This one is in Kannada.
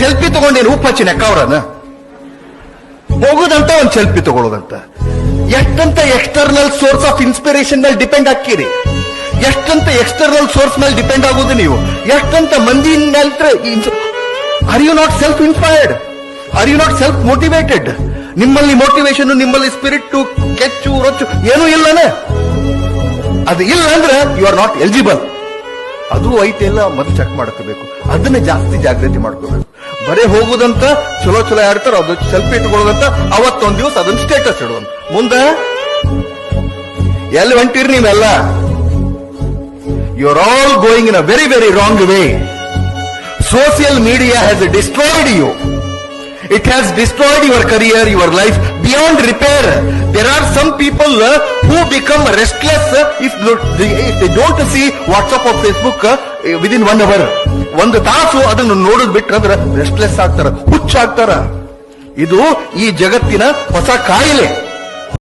ಸೆಲ್ಫಿ ತಗೊಂಡೇನು ಉಪ್ಪಚ್ಚಿ ಹಚ್ಚಿ ನೆಕ್ಕವ್ರನ ಹೋಗುದಂತ ಒಂದ್ ಸೆಲ್ಫಿ ತಗೊಳ್ಳೋದಂತ ಎಷ್ಟಂತ ಎಕ್ಸ್ಟರ್ನಲ್ ಸೋರ್ಸ್ ಆಫ್ ಇನ್ಸ್ಪಿರೇಷನ್ ಮೇಲೆ ಡಿಪೆಂಡ್ ಆಗ್ತೀರಿ? ಎಷ್ಟಂತ ಎಕ್ಸ್ಟರ್ನಲ್ ಸೋರ್ಸ್ ಮೇಲೆ ಡಿಪೆಂಡ್ ಆಗೋದು ನೀವು? ಎಷ್ಟಂತ ಮಂದಿ are you not self inspired are you not self motivated ನಿಮ್ಮಲ್ಲಿ ಮೋಟಿವೇಶನ್ ನಿಮ್ಮಲ್ಲಿ ಸ್ಪಿರಿಟ್ ಕೆಚ್ಚು, ರೊಚ್ಚು ಏನೂ ಇಲ್ಲನೇ? ಅದು ಇಲ್ಲ ಅಂದ್ರೆ ಯು ಆರ್ ನಾಟ್ ಎಲಿಜಿಬಲ್ ಅದು ಐತೆ ಇಲ್ಲ, ಮೊದಲು ಚೆಕ್ ಮಾಡ್ಕೋಬೇಕು. ಅದನ್ನ ಜಾಸ್ತಿ ಜಾಗೃತಿ ಮಾಡ್ಕೋಬೇಕು. ಬರೇ ಹೋಗುದಂತ, ಚಲೋ ಚಲೋ ಆಡ್ತಾರ, ಅದು ಸೆಲ್ಫಿ ಇಟ್ಕೊಳ್ಳೋದಂತ, ಅವತ್ತೊಂದ್ ದಿವಸ ಅದನ್ನ ಸ್ಟೇಟಸ್ ಇಡುವಂತ. ಮುಂದೆ, ಎಲ್ಲಿ ಹೊಂಟಿರಿ ನೀವೆಲ್ಲ? You are all going in a very very wrong way social media has destroyed you it has destroyed your career your life beyond repair there are some people who become restless if don't see WhatsApp of Facebook within one hour ಒಂದು ತಾಸು ಅದನ್ನು ನೋಡೋದ್ ಬಿಟ್ರಂದ್ರ ರೆಸ್ಟ್ಲೆಸ್ ಆಗ್ತಾರ ಹುಚ್ಚಾಗ್ತಾರ. ಇದು ಈ ಜಗತ್ತಿನ ಹೊಸ ಕಾಯಿಲೆ.